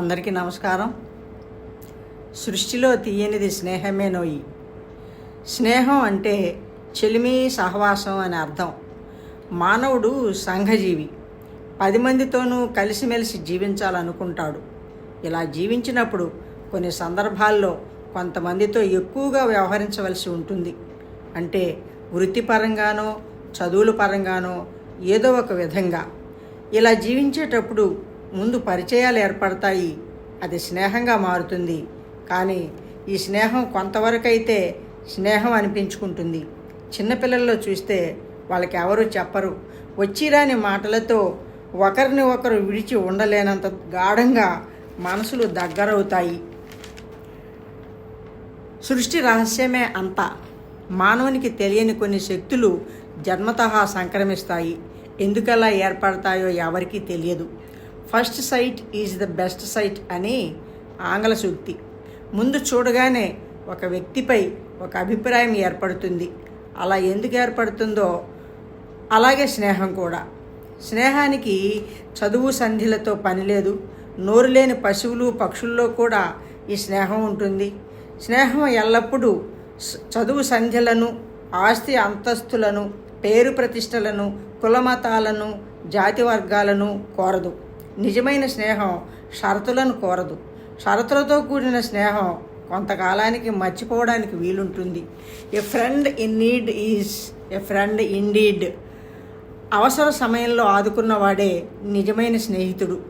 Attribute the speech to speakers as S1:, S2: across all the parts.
S1: అందరికీ నమస్కారం. సృష్టిలో తీయనిది స్నేహమే నోయి. స్నేహం అంటే చెలిమి సహవాసం అని అర్థం. మానవుడు సంఘజీవి. పది మందితోనూ కలిసిమెలిసి జీవించాలనుకుంటాడు. ఇలా జీవించినప్పుడు కొన్ని సందర్భాల్లో కొంతమందితో ఎక్కువగా వ్యవహరించవలసి ఉంటుంది. అంటే వృత్తిపరంగానో చదువుల పరంగానో ఏదో ఒక విధంగా. ఇలా జీవించేటప్పుడు ముందు పరిచయాలు ఏర్పడతాయి. అది స్నేహంగా మారుతుంది. కానీ ఈ స్నేహం కొంతవరకైతే స్నేహం అనిపించుకుంటుంది. చిన్నపిల్లల్లో చూస్తే వాళ్ళకి ఎవరు చెప్పరు. వచ్చిరాని మాటలతో ఒకరిని ఒకరు విడిచి ఉండలేనంత గాఢంగా మనసులు దగ్గరవుతాయి. సృష్టి రహస్యమే అంతా. మానవునికి తెలియని కొన్ని శక్తులు జన్మతహా సంక్రమిస్తాయి. ఎందుకలా ఏర్పడతాయో ఎవరికీ తెలియదు. First sight is the best sight అని ఆంగ్ల సూక్తి. ముందు చూడగానే ఒక వ్యక్తిపై ఒక అభిప్రాయం ఏర్పడుతుంది. అలా ఎందుకు ఏర్పడుతుందో అలాగే స్నేహం కూడా. స్నేహానికి చదువు సంధిలతో పని లేదు. నోరు లేని పశువులు పక్షుల్లో కూడా ఈ స్నేహం ఉంటుంది. స్నేహం ఎల్లప్పుడూ చదువు సంధ్యలను ఆస్తి అంతస్తులను పేరు ప్రతిష్టలను కులమతాలను జాతి వర్గాలను కోరదు. నిజమైన స్నేహం షరతులను కోరదు. షరతులతో కూడిన స్నేహం కొంతకాలానికి మర్చిపోవడానికి వీలుంటుంది. A friend in need is a friend indeed. అవసర సమయంలో ఆదుకున్నవాడే నిజమైన స్నేహితుడు.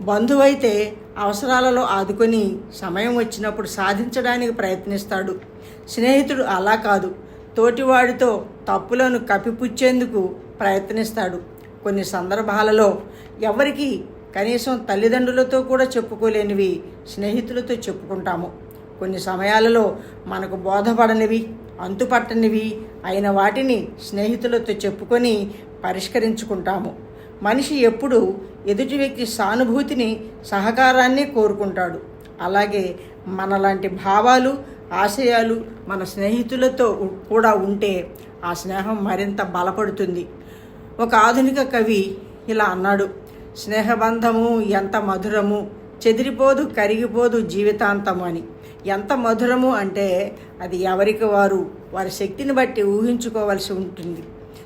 S1: బంధువైతే అవసరాలలో ఆదుకొని సమయం వచ్చినప్పుడు సాధించడానికి ప్రయత్నిస్తాడు. స్నేహితుడు అలా కాదు. తోటివాడితో తప్పులను కప్పిపుచ్చేందుకు ప్రయత్నిస్తాడు. కొన్ని సందర్భాలలో ఎవరికి కనీసం తల్లిదండ్రులతో కూడా చెప్పుకోలేనివి స్నేహితులతో చెప్పుకుంటాము. కొన్ని సమయాలలో మనకు బోధపడనివి అంతుపట్టనివి అయిన వాటిని స్నేహితులతో చెప్పుకొని పరిష్కరించుకుంటాము. మనిషి ఎప్పుడు ఎదుటి వ్యక్తి సానుభూతిని సహకారాన్ని కోరుకుంటాడు. అలాగే మనలాంటి భావాలు ఆశయాలు మన స్నేహితులతో కూడా ఉంటే ఆ స్నేహం మరింత బలపడుతుంది. ఒక ఆధునిక కవి ఇలా అన్నాడు స్నేహబంధము ఎంత మధురము? చెదిరిపోదు కరిగిపోదు జీవితాంతము అని. ఎంత మధురము అంటే అది ఎవరికి వారు? వారి శక్తిని బట్టి ఊహించుకోవలసి ఉంటుంది.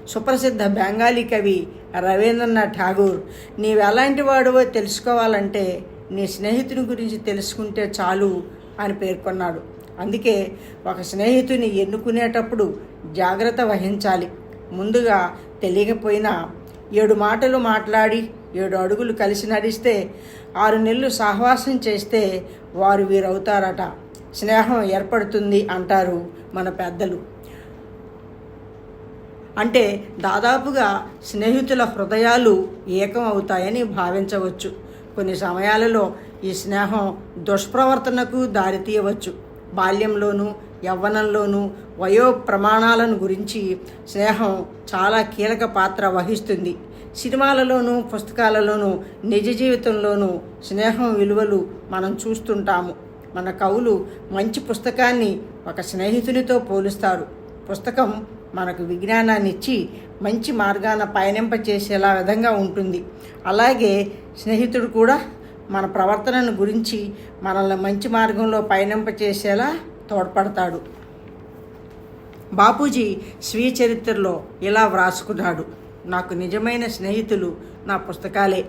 S1: సుప్రసిద్ధ బెంగాలీ కవి రవీంద్రనాథ్ ఠాగూర్ నీవెలాంటి వాడువో తెలుసుకోవాలంటే నీ స్నేహితుని గురించి తెలుసుకుంటే చాలు అని పేర్కొన్నాడు. అందుకే ఒక స్నేహితుని ఎన్నుకునేటప్పుడు జాగ్రత్త వహించాలి. ముందుగా తెలియకపోయినా ఏడు మాటలు మాట్లాడి ఏడు అడుగులు కలిసి నడిస్తే ఆరు నెలలు సహవాసం చేస్తే వారు వీరవుతారట. స్నేహం ఏర్పడుతుంది అంటారు మన పెద్దలు. అంటే దాదాపుగా స్నేహితుల హృదయాలు ఏకం అవుతాయని భావించవచ్చు. కొన్ని సమయాలలో ఈ స్నేహం దుష్ప్రవర్తనకు దారితీయవచ్చు. బాల్యంలోనూ యవ్వనంలోనూ వయో ప్రమాణాలను గురించి స్నేహం చాలా కీలక పాత్ర వహిస్తుంది. సినిమాలలోనూ పుస్తకాలలోనూ నిజ జీవితంలోనూ స్నేహం విలువలు మనం చూస్తుంటాము. మన కవులు మంచి పుస్తకాన్ని ఒక స్నేహితునితో పోలుస్తారు. పుస్తకం మనకు విజ్ఞానాన్ని ఇచ్చి మంచి మార్గాన పయనింపచేసేలా విధంగా ఉంటుంది. అలాగే స్నేహితుడు కూడా మన ప్రవర్తనను గురించి మనల్ని మంచి మార్గంలో పయనింపచేసేలా తోడ్పడతాడు. బాపూజీ స్వీయ చరిత్రలో ఇలా వ్రాసుకున్నాడు. నాకు నిజమైన స్నేహితులు నా పుస్తకాలే.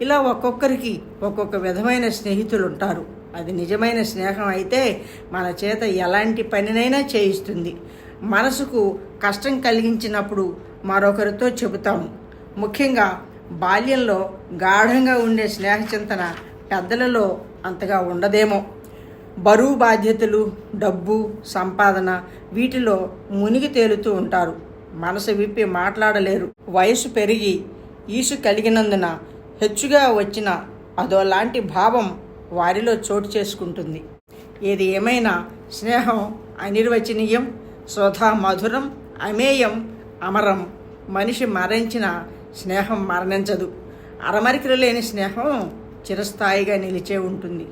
S1: ఇలా ఒక్కొక్కరికి ఒక్కొక్క విధమైన స్నేహితులు ఉంటారు అది నిజమైన స్నేహం అయితే మన చేత ఎలాంటి పనినైనా చేయిస్తుంది. మనసుకు కష్టం కలిగించినప్పుడు మరొకరితో చెబుతాము. ముఖ్యంగా బాల్యంలో గాఢంగా ఉండే స్నేహ చింతన పెద్దలలో అంతగా ఉండదేమో. బరువు బాధ్యతలు డబ్బు సంపాదన వీటిలో మునిగి తేలుతూ ఉంటారు. మనసు విప్పి మాట్లాడలేరు. వయసు పెరిగి ఈసు కలిగినందున హెచ్చుగా వచ్చిన అదోలాంటి భావం వారిలో చోటు చేసుకుంటుంది. ఏది ఏమైనా స్నేహం అనిర్వచనీయం స్వధా మధురం అమేయం అమరం మనిషి మరణించిన స్నేహం మరణించదు. అరమరికలు లేని స్నేహం చిరస్థాయిగా నిలిచే ఉంటుంది.